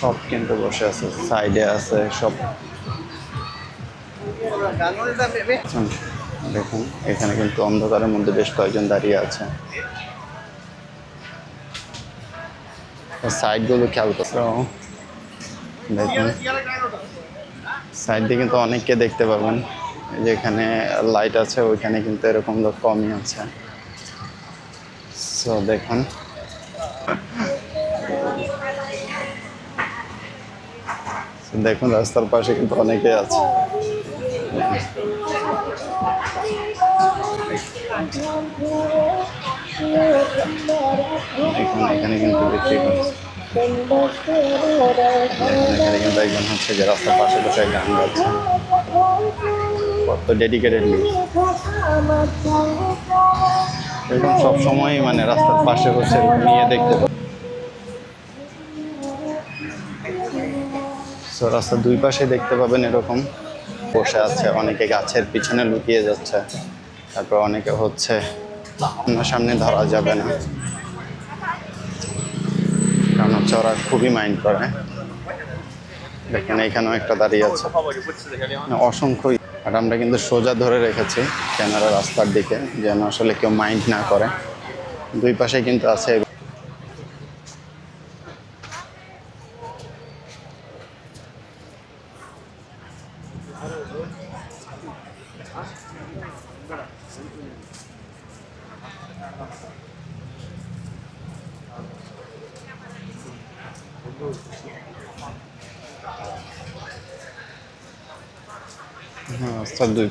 সব কিন্তু বসে আছে সাইডে আছে, সব। দেখুন, এখানে কিন্তু অন্ধকারের মধ্যে বেশ কয়েকজন দাঁড়িয়ে আছে। সাইডগুলো খেয়াল করছে দেখুন সাইড কিন্তু অনেককে দেখতে পাবেন। এই যে এখানে লাইট আছে, ওইখানে কিন্তু এরকম লোক কমই আছে। সো দেখুন। দেখুন, রাস্তার পাশে কিন্তু অনেকে আছে। এখানে কিন্তু এখানে কিন্তু একজন হচ্ছে যে রাস্তার পাশে বসে কত ডেডিকেটেডলি এরকম সবসময় মানে রাস্তার পাশে বসে নিয়ে দেখতে সো রাস্তার দুই পাশে দেখতে পাবেন এরকম। বসে আছে, অনেকে গাছের পিছনে লুকিয়ে যাচ্ছে, তারপর অনেকে হচ্ছে সামনে ধরা যাবে না। কারণ হচ্ছে ওরা খুবই মাইন্ড করে। দেখেন এখানেও একটা দাঁড়িয়ে আছে। অসংখ্য আর আমরা কিন্তু সোজা ধরে রেখেছি ক্যামেরা রাস্তার দিকে, যেন আসলে কেউ মাইন্ড না করে। দুই পাশে কিন্তু আছে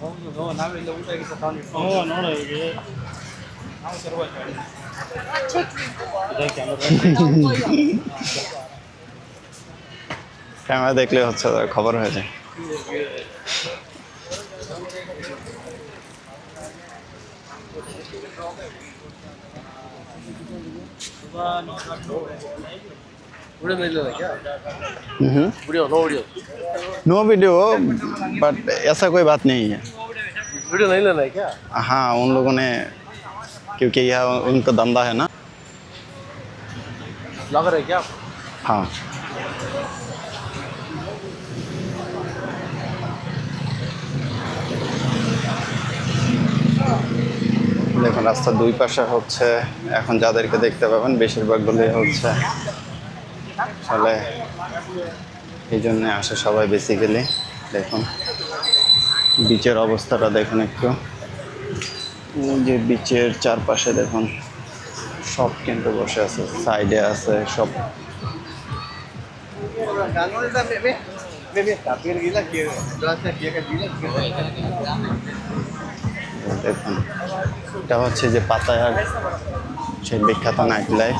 ಹೌದು ನಾವೆಲ್ಲ ಊಟ ಗೀಟ ತಗೊಂಡು ನೋಡೋ ಹೀಗೆ ನಾವು ক্যামেরা দেখলে হচ্ছে খবর হয়ে যায় বা No video no video but ऐसा कोई बात नहीं है वीडियो नहीं लेना है क्या हाँ उन लोगों ने क्योंकि यह उनका धंधा है ना ब्लॉगर है क्या आप? हाँ দেখুন রাস্তার দুই পাশে হচ্ছে এখন যাদেরকে দেখতে পাবেন বেশিরভাগগুলি হচ্ছে আসলে এই জন্যে আসে সবাই বেসিক্যালি দেখুন। বিচের অবস্থাটা দেখুন একটু। যে বিচের চারপাশে দেখুন, সব কিন্তু বসে আছে সাইডে আছে, সব। দেখুন, এটা হচ্ছে যে পাতায়ার, সেই বিখ্যাত নাইট লাইফ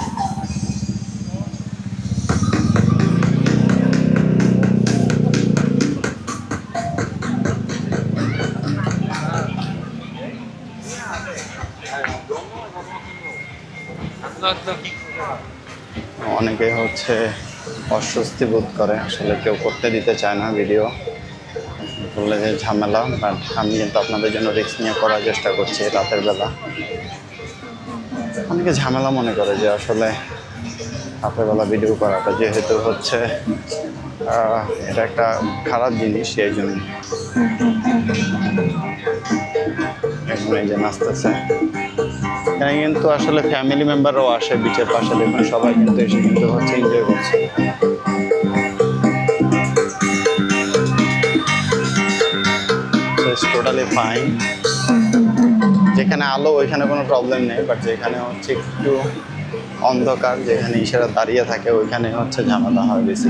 অনেকে হচ্ছে অস্বস্তি বোধ করে। আসলে কেউ করতে দিতে চায় না ভিডিও বলে যে ঝামেলা বাট আমি কিন্তু আপনাদের জন্য রিস্ক নিয়ে করার চেষ্টা করছি রাতের বেলা। অনেকে ঝামেলা মনে করে যে আসলে রাতের বেলা ভিডিও করাটা যেহেতু হচ্ছে এটা একটা খারাপ জিনিস, সেই জন্য এখন এই যে নাচতেছে এখানে কিন্তু আসলে ফ্যামিলি মেম্বারও আসে বিচের পাশে। দেখুন সবাই কিন্তু এসে কিন্তু হচ্ছে এনজয় করছে। টোটালি ফাইন যেখানে আলো ওইখানে কোনো প্রবলেম নেই বাট যেখানে হচ্ছে একটু অন্ধকার যেখানে ইশারা দাঁড়িয়ে থাকে ওইখানে হচ্ছে ঝামেলা হয় বেশি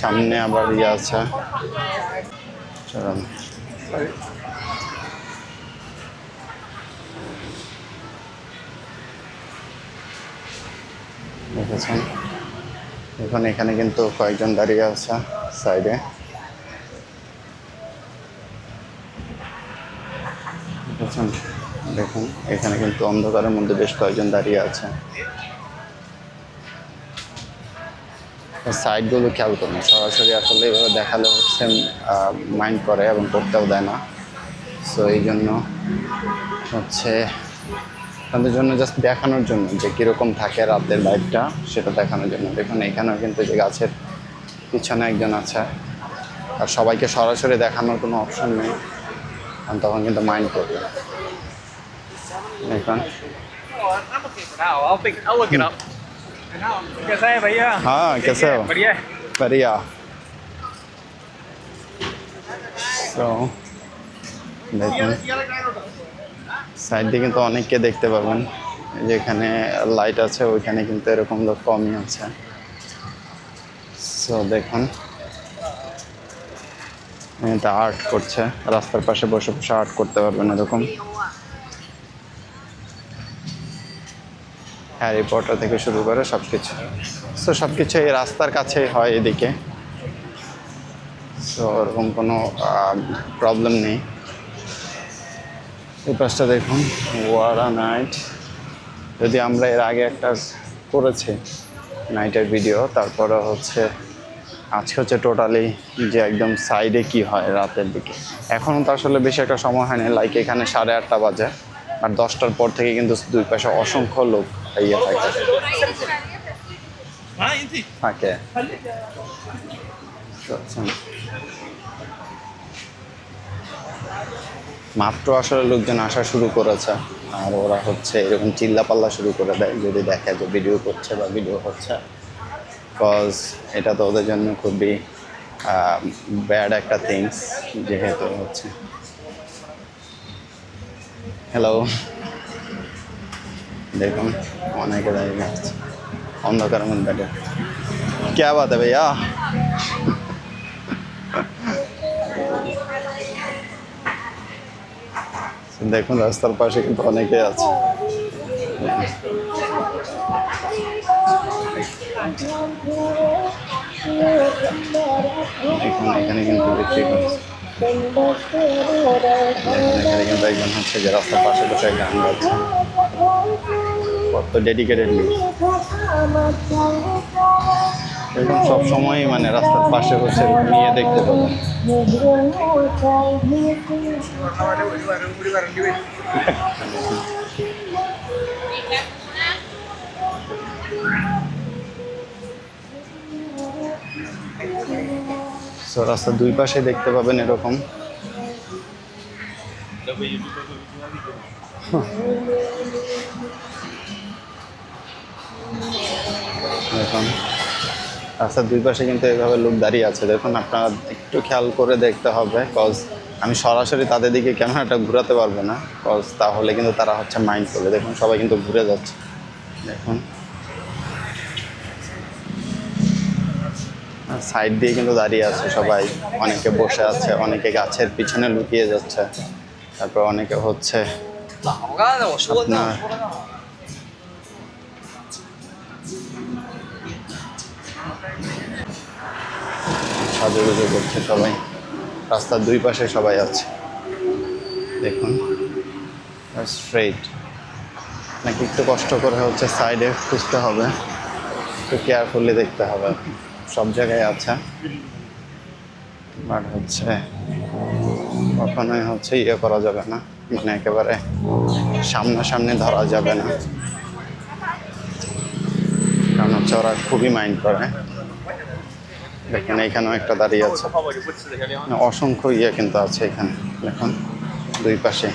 সামনে আবার ইয়ে আছে। দেখেছেন? এখন এখানে কিন্তু কয়েকজন দাঁড়িয়ে আছে সাইডে। দেখুন, এখানে কিন্তু অন্ধকারের মধ্যে বেশ কয়েকজন দাঁড়িয়ে আছে। সাইডগুলো খেয়াল করুন। সরাসরি আসলে এভাবে দেখালে হচ্ছে মাইন্ড করে এবং করতেও দেয় না। সো এই জন্য হচ্ছে তাদের জন্য জাস্ট দেখানোর জন্য যে কীরকম থাকে রাতের লাইফটা সেটা দেখানোর জন্য। দেখুন, এখানেও কিন্তু যে গাছের পিছনে একজন আছে, আর সবাইকে সরাসরি দেখানোর কোনো অপশন নেই। তখন কিন্তু মাইন্ড করবে। দেখুন। कैसा है भैया हाँ कैसे हो बढ़िया है बढ़िया So, দেখুন সাইড দিয়ে কিন্তু অনেককে দেখতে পাবেন এই যে এখানে লাইট আছে ওইখানে কিন্তু এরকম লোক কমই আছে সো দেখুন এটা আর্ট করছে রাস্তার পাশে বসে বসে আর্ট করতে পারবেন এরকম হ্যারি পটার থেকে শুরু করে সব কিছু সো সব কিছু এই রাস্তার কাছেই হয় এদিকে। সো ওরকম কোনো প্রবলেম নেই। এই পাশটা দেখুন, ওয়ারা নাইট। যদি আমরা এর আগে একটা করেছি নাইটের ভিডিও, তারপরে হচ্ছে, আজকে হচ্ছে টোটালি যে একদম সাইডে কি হয় রাতের দিকে। এখনও তো আসলে বেশি একটা সময় হয়নি লাইক এখানে সাড়ে আটটা বাজে। আর দশটার পর থেকে কিন্তু দুই পাশে অসংখ্য লোক। أي حاجة معي মাত্র আসলে লোকজন আসা শুরু করেছে আর ওরা হচ্ছে এরকম চিল্লাপাল্লা শুরু করে দেয় যদি দেখে যে ভিডিও করছে বা ভিডিও হচ্ছে। বিকজ এটা তো ওদের জন্য খুবই ব্যাড একটা থিংস যেহেতু হচ্ছে। হ্যালো দেখুন অনেকে দাঁড়িয়ে আছে অন্ধকারের মধ্যে बैठे क्या बात है भैया দেখুন রাস্তার পাশে কিন্তু অনেকে আছে এখন এখানে কিন্তু বিক্রি করছে দেখুন এখানে কিন্তু একজন হচ্ছে যে রাস্তার পাশে বসে গান গাচ্ছে কত ডেডিকেটেডলি এরকম সবসময় মানে রাস্তার পাশে হচ্ছে নিয়ে দেখতে পাবো। রাস্তার দুই পাশে দেখতে পাবেন এরকম। দেখুন, রাস্তার দুই পাশে কিন্তু এভাবে লোক দাঁড়িয়ে আছে। দেখুন, আপনার একটু খেয়াল করে দেখতে হবে কজ আমি সরাসরি তাদের দিকে ক্যামেরাটা ঘুরাতে পারব না? কজ তাহলে কিন্তু তারা হচ্ছে মাইন্ড করবে। দেখুন, সবাই কিন্তু ঘুরে যাচ্ছে। দেখুন। সাইড দিয়ে কিন্তু দাঁড়িয়ে আছে সবাই। অনেকে বসে আছে, অনেকে গাছের পিছনে লুকিয়ে যাচ্ছে। তারপর অনেকে হচ্ছে আপনার সাজুগুজু করছে সবাই রাস্তার দুই পাশে সবাই আছে। দেখুন। স্ট্রেট নাকি একটু কষ্ট করে হচ্ছে সাইডে খুঁজতে হবে। একটু কেয়ারফুলি দেখতে হবে। সব জায়গায় আছে। বাট হচ্ছে কখনোই হচ্ছে ইয়ে করা যাবে না। মানে একেবারে সামনাসামনি ধরা যাবে না। কারণ হচ্ছে ওরা খুবই মাইন্ড করে। দেখেন এখানেও একটা দাঁড়িয়ে আছে। মানে অসংখ্য ইয়ে কিন্তু আছে এখানে। দেখুন, দুই পাশে।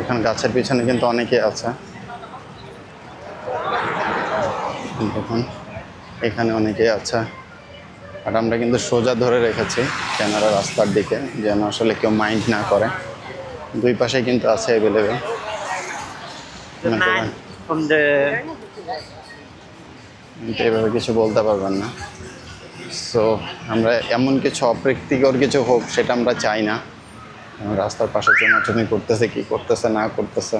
এখন গাছের পিছনে কিন্তু অনেকে আছে। দেখুন, এখানে অনেকে আছে। আর আমরা কিন্তু সোজা ধরে রেখেছি ক্যামেরা রাস্তার দিকে যেন আসলে কেউ মাইন্ড না করে। দুই পাশে কিন্তু আছে অ্যাভেলেবেল এভাবে কিছু বলতে পারবেন না। সো আমরা এমন কিছু অপ্রীতিকর কিছু হোক সেটা আমরা চাই না। রাস্তার পাশে চুমাচুমি করতেছে কি করতেছে না করতেছে।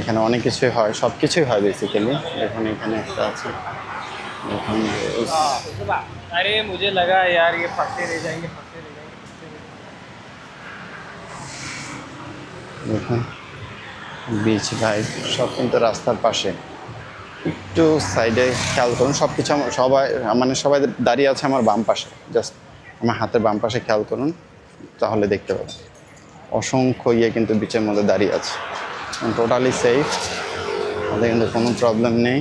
এখানে অনেক কিছুই হয় সব কিছুই হয় বেসিক্যালি এখন এখানে একটা আছে। अरे मुझे लगा यार ये फंसे रह जाएंगे फंसे रह जाएंगे फंसे रह जाएंगे। দেখুন বিচ ভাই সব কিন্তু রাস্তার পাশে একটু সাইডে খেয়াল করুন সব কিছু আমার সবাই মানে সবাই দাঁড়িয়ে আছে আমার বাম পাশে জাস্ট আমার হাতের বাম পাশে খেয়াল করুন তাহলে দেখতে পাবেন অসংখ্য ইয়ে কিন্তু বিচের মধ্যে দাঁড়িয়ে আছে টোটালি সেফ আমাদের কিন্তু কোনো প্রবলেম নেই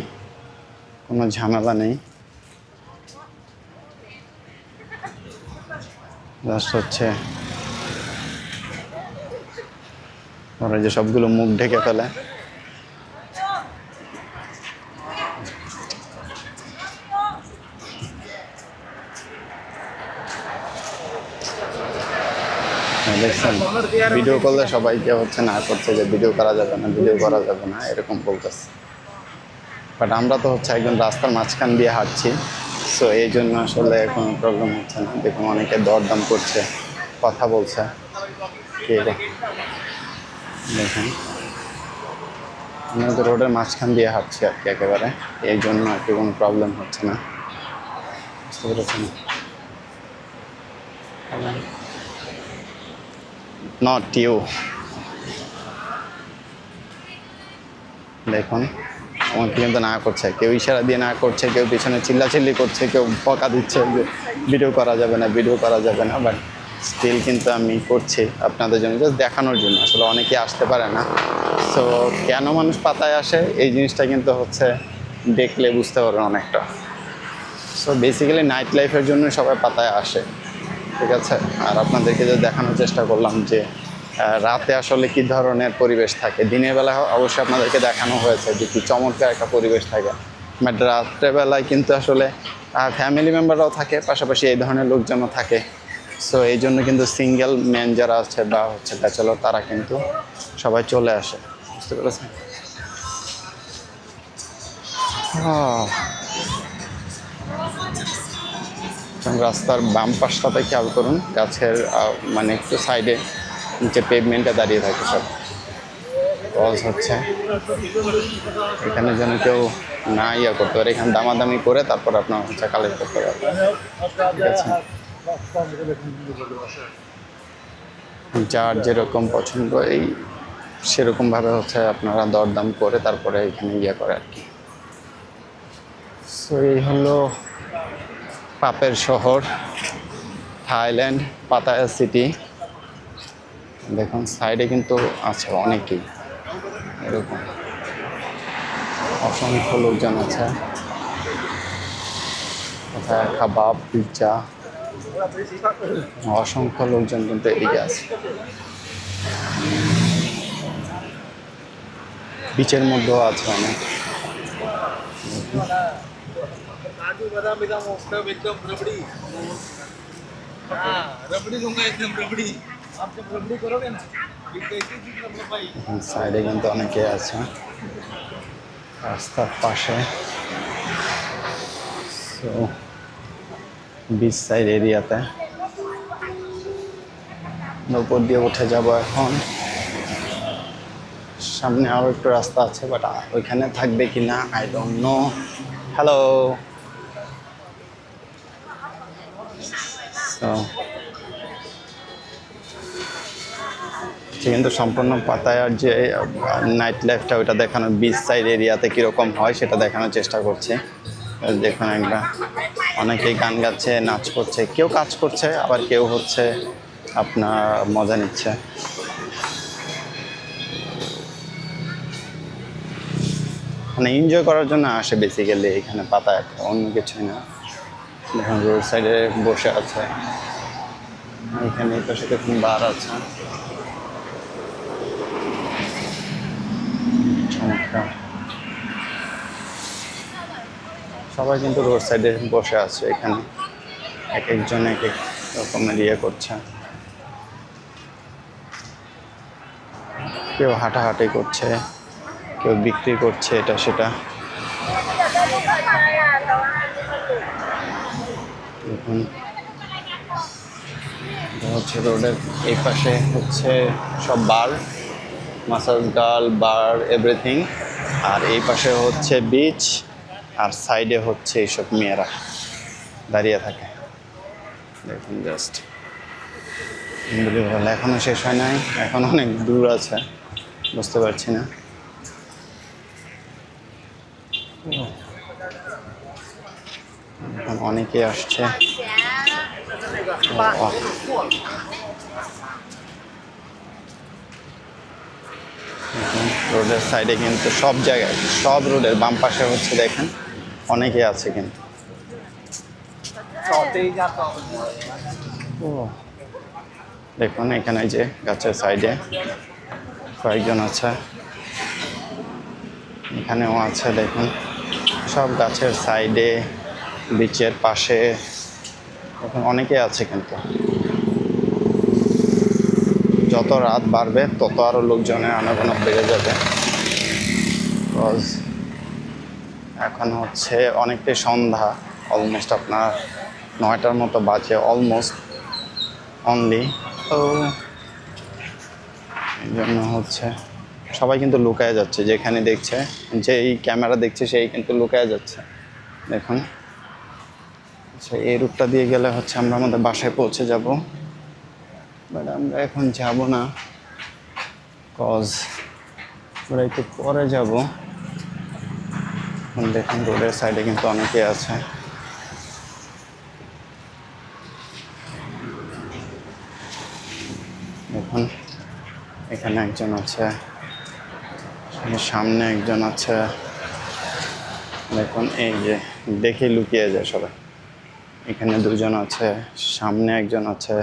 কোনো ঝামেলা নেই। হচ্ছে ওরা যে সবগুলো মুখ ঢেকে ফেলে। হ্যাঁ, দেখছেন? ভিডিও করলে সবাইকে হচ্ছে না করছে যে ভিডিও করা যাবে না ভিডিও করা যাবে না এরকম বলতেছে। বাট আমরা তো হচ্ছে একজন রাস্তার মাঝখান দিয়ে হাঁটছি। সো এই জন্য আসলে কোনো প্রবলেম হচ্ছে না। দেখুন, অনেকে দরদাম করছে, কথা বলছে? দেখুন। আমরা তো রোডের মাঝখান দিয়ে হাঁটছি আর কি একেবারে। এই জন্য আর কি কোনো প্রবলেম হচ্ছে না। বুঝতে পেরেছেন? নট ইউ দেখুন। আমাকে কিন্তু না করছে, কেউ ইশারা দিয়ে না করছে, কেউ পিছনে চিল্লাচিল্লি করছে, কেউ বকা দিচ্ছে যে ভিডিও করা যাবে না ভিডিও করা যাবে না বাট স্টিল কিন্তু আমি করছি আপনাদের জন্য জাস্ট দেখানোর জন্য। আসলে অনেকেই আসতে পারে না। সো কেন মানুষ পাতায় আসে? এই জিনিসটা কিন্তু হচ্ছে দেখলে বুঝতে পারবেন অনেকটা। সো বেসিক্যালি নাইট লাইফের জন্য সবাই পাতায় আসে। ঠিক আছে? আর আপনাদেরকে যে দেখানোর চেষ্টা করলাম যে রাতে আসলে কি ধরনের পরিবেশ থাকে? দিনের বেলা অবশ্যই আপনাদেরকে দেখানো হয়েছে যে কি চমৎকার একটা পরিবেশ থাকে। বাট রাত্রেবেলায় কিন্তু আসলে ফ্যামিলি মেম্বাররাও থাকে, পাশাপাশি এই ধরনের লোকজনও থাকে। সো এই জন্য কিন্তু সিঙ্গেল ম্যান যারা আছে বা হচ্ছে ব্যাচেলর তারা কিন্তু সবাই চলে আসে। বুঝতে পেরেছেন? রাস্তার বাম পাশটাতে খেয়াল করুন, গাছের মানে একটু সাইডে নিচে পেভমেন্টে দাঁড়িয়ে থাকে সব। কজ হচ্ছে। এখানে যেন কেউ না ইয়ে করতে পারে। এখানে দামাদামি করে তারপর আপনার হচ্ছে কালেক্ট করতে পারবে। ঠিক আছে? যার যেরকম পছন্দ, এই সেরকমভাবে হচ্ছে আপনারা দরদাম করে তারপরে এখানে ইয়ে করে আর কি। সো এই হলো পাপের শহর, থাইল্যান্ড, পাতায়া সিটি। দেখুন সাইডে কিন্তু আছে অনেকেই এরকম অসংখ্য লোকজন আছে কোথায় কাবাব পিৎজা অসংখ্য লোকজন কিন্তু এদিকে আছে বিচের মধ্যেও আছে অনেক काजू बादाम एकदम सब एकदम रबड़ी हाँ रबड़ी दूंगा एकदम रबड़ी সাইডে কিন্তু অনেকে আছে। রাস্তার পাশে। সো বিচ সাইড এরিয়াতে উপর দিয়ে উঠে যাব এখন। সামনে আরও একটু রাস্তা আছে বাট ওইখানে থাকবে কি না I don't know hello so কিন্তু সম্পূর্ণ পাতায়ার যে নাইট লাইফটা ওইটা দেখানো বিচ সাইড এরিয়াতে কীরকম হয় সেটা দেখানোর চেষ্টা করছে। দেখুন একটা, অনেকেই গান গাচ্ছে, নাচ করছে, কেউ কাজ করছে, আবার কেউ হচ্ছে আপনার মজা নিচ্ছে। মানে এনজয় করার জন্য আসে বেসিক্যালি এখানে পাতা একটা, অন্য কিছুই না। দেখুন রোড সাইডে বসে আছে। এখানে পাশে দেখুন বার আছে। চমৎকার সবাই কিন্তু রোড সাইডে বসে আছে এখানে। এক একজন এক এক রকমের ইয়ে করছে। কেউ হাঁটাহাঁটি করছে, কেউ বিক্রি করছে এটা সেটা। হচ্ছে রোডের এই পাশে হচ্ছে সব bar massage girl bar everything. আর এই পাশে হচ্ছে বিচ আর সাইডে হচ্ছে এইসব মেয়েরা দাঁড়িয়ে থাকে। দেখুন জাস্ট এখনও শেষ হয় নাই এখন অনেক দূর আছে বুঝতে পারছি না। এখন অনেকে আসছে ও, দেখুন, রোডের সাইডে কিন্তু সব জায়গায় সব রোডের বাম পাশে হচ্ছে দেখেন অনেকে আছে কিন্তু। ও দেখুন এখানে যে গাছের সাইডে কয়েকজন আছে। এখানেও আছে দেখুন সব গাছের সাইডে বিচের পাশে অনেকে আছে কিন্তু। যত রাত বাড়বে, তত আরও লোকজনের আনাগোনা বেড়ে যাবে। Because এখন হচ্ছে অনেকটাই সন্ধ্যা অলমোস্ট আপনার নয়টার মতো বাজে অলমোস্ট অনলি তো এই জন্য হচ্ছে সবাই কিন্তু লুকায় যাচ্ছে, যেখানে দেখছে, যেই ক্যামেরা দেখছে, সেই কিন্তু লুকায় যাচ্ছে। দেখুন। আচ্ছা এই রুটটা দিয়ে গেলে হচ্ছে আমরা আমাদের বাসায় পৌঁছে যাব। বাট আমরা এখন যাব না। কজ আমরা একটু পরে যাব। দেখুন রোডের সাইডে কিন্তু অনেকে আছে। দেখুন এখানে একজন আছে। সামনে একজন আছে। দেখুন এই যে দেখে লুকিয়ে যায় সবাই। এখানে দুজন আছে, সামনে একজন আছে।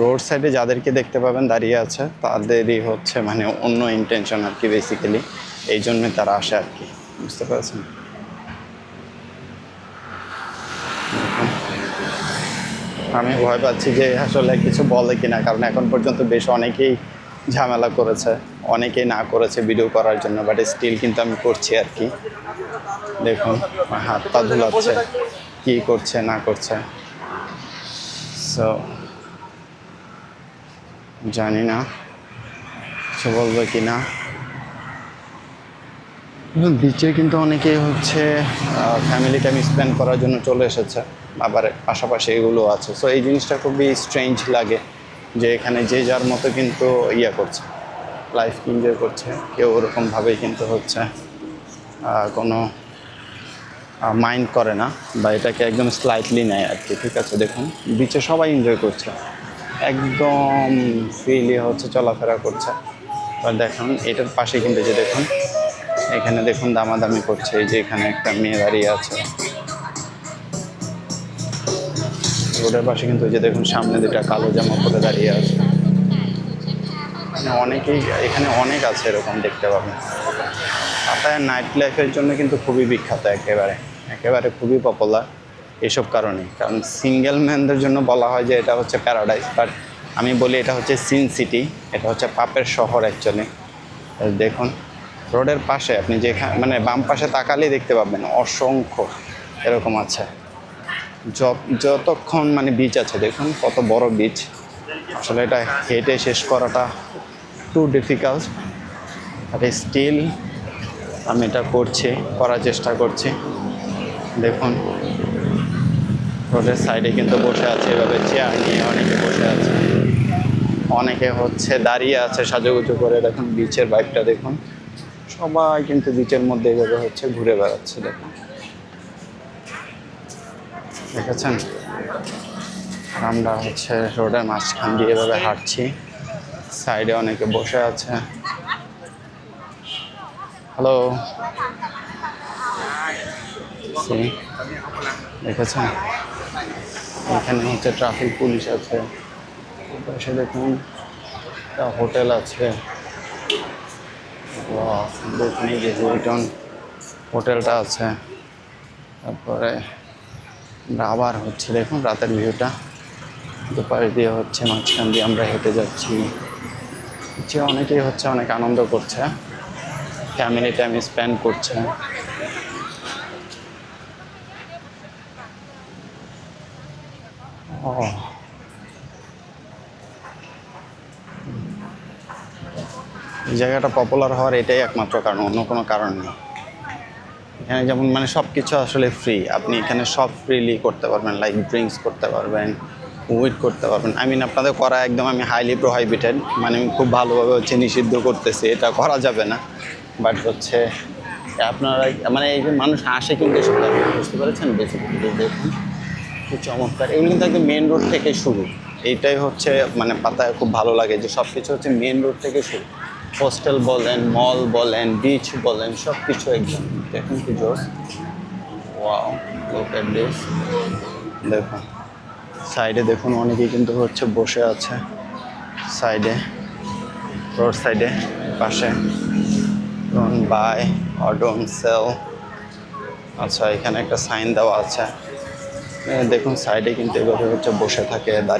রোড সাইডে যাদেরকে দেখতে পাবেন দাঁড়িয়ে আছে, তাদেরই হচ্ছে মানে অন্য ইন্টেনশন আর কি বেসিক্যালি এই জন্য তারা আসে আর কি, বুঝতে পারছেন? আমি ভয় পাচ্ছি যে আসলে কিছু বলে কিনা, কারণ এখন পর্যন্ত বেশ অনেকেই ঝামেলা করেছে, অনেকেই না করেছে ভিডিও করার জন্য বাট স্টিল কিন্তু আমি করছি আর কি। দেখুন হাত পা ধুলাচ্ছে, কী করছে, না করছে। সো জানি না। কিছু বলবে কি না। বিচে কিন্তু অনেকেই হচ্ছে ফ্যামিলি টাইম স্পেন্ড করার জন্য চলে এসেছে। আবার পাশাপাশি এগুলো আছে। সো এই জিনিসটা খুবই স্ট্রেঞ্জ লাগে যে এখানে যে যার মতো কিন্তু ইয়ে করছে লাইফ এনজয় করছে। কেউ ওরকমভাবেই কিন্তু হচ্ছে কোনো মাইন্ড করে না বা এটাকে একদম স্লাইটলি নেয় আর কি। ঠিক আছে, দেখুন। বিচে সবাই এনজয় করছে। একদম ফ্রিলি হচ্ছে, চলাফেরা করছে। এবার দেখুন, এটার পাশে কিন্তু যে দেখুন, এখানে দেখুন দামাদামি করছে। এই যে এখানে একটা মেয়ে দাঁড়িয়ে আছে। রোডের পাশে কিন্তু যে দেখুন, সামনে দুটা কালো জামা পরে দাঁড়িয়ে আছে। মানে অনেকেই, এখানে অনেক আছে এরকম দেখতে পাবেন। পাতায় নাইট লাইফের জন্য কিন্তু খুবই বিখ্যাত একেবারে। একেবারে খুবই পপুলার এসব কারণে। কারণ সিঙ্গেল ম্যানদের জন্য বলা হয় যে এটা হচ্ছে প্যারাডাইস বাট আমি বলি এটা হচ্ছে সিন সিটি এটা হচ্ছে পাপের শহর অ্যাকচুয়ালি দেখুন, রোডের পাশে আপনি যেখানে মানে বাম পাশে তাকালেই দেখতে পাবেন অসংখ্য এরকম আছে। যত- যতক্ষণ মানে বিচ আছে, দেখুন কত বড় বিচ আসলে এটা হেঁটে শেষ করাটা টু ডিফিকাল্ট বাট স্টিল আমি এটা করছি, করার চেষ্টা করছি। দেখুন রোডের সাইডে কিন্তু বসে আছে, এভাবে চেয়ার নিয়ে অনেকে বসে আছে। অনেকে হচ্ছে দাঁড়িয়ে আছে সাজুগুজু করে, দেখুন বিচের বাইকটা দেখুন। সবাই কিন্তু বিচের মধ্যে এভাবে হচ্ছে ঘুরে বেড়াচ্ছে, দেখুন। দেখেছেন? আমরা হচ্ছে রোডের মাঝখান দিয়ে এভাবে হাঁটছি। সাইডে অনেকে বসে আছে। হ্যালো দেখেছেন? এখানে হচ্ছে ট্রাফিক পুলিশ আছে। পাশে দেখুন, একটা হোটেল আছে। দেখুন এই হোটেলটা আছে। তারপরে আবার হচ্ছে দেখুন রাতের ভিউটা। দুপাশ দিয়ে হচ্ছে মাঝখান দিয়ে আমরা হেঁটে যাচ্ছি। যে অনেকেই হচ্ছে অনেক আনন্দ করছে। ফ্যামিলি টাইম স্পেন্ড করছে। এই জায়গাটা পপুলার হওয়ার এটাই একমাত্র কারণ, অন্য কোনো কারণ নেই। এখানে যেমন মানে সব কিছু আসলে ফ্রি আপনি এখানে সব ফ্রিলি করতে পারবেন লাইক ড্রিঙ্কস করতে পারবেন উইট করতে পারবেন। আই মিন আপনাদের করা একদম আমি হাইলি প্রোহাইবিটেড মানে আমি খুব ভালোভাবে হচ্ছে নিষিদ্ধ করতেছি, এটা করা যাবে না। বাট হচ্ছে আপনারা মানে এই যে মানুষ আসে কিন্তু বুঝতে পেরেছেন? বেসিক্যালি দেখুন। খুব চমৎকার। এগুলো কিন্তু একদম মেন রোড থেকে শুরু। এইটাই হচ্ছে মানে পাতায় খুব ভালো লাগে যে সব কিছু হচ্ছে মেন রোড থেকে শুরু। হোস্টেল বলেন মল বলেন বিচ বলেন সব কিছু একদম। দেখুন কি জোস ওয়াও দেখুন। সাইডে দেখুন অনেকেই কিন্তু হচ্ছে বসে আছে। সাইডে রোড সাইডে পাশে। বাই অর ডোন্ট সেল আচ্ছা এখানে একটা সাইন দেওয়া আছে। দেখুন সাইডে কিন্তু এভাবে হচ্ছে বসে থাকে দাঁড়িয়ে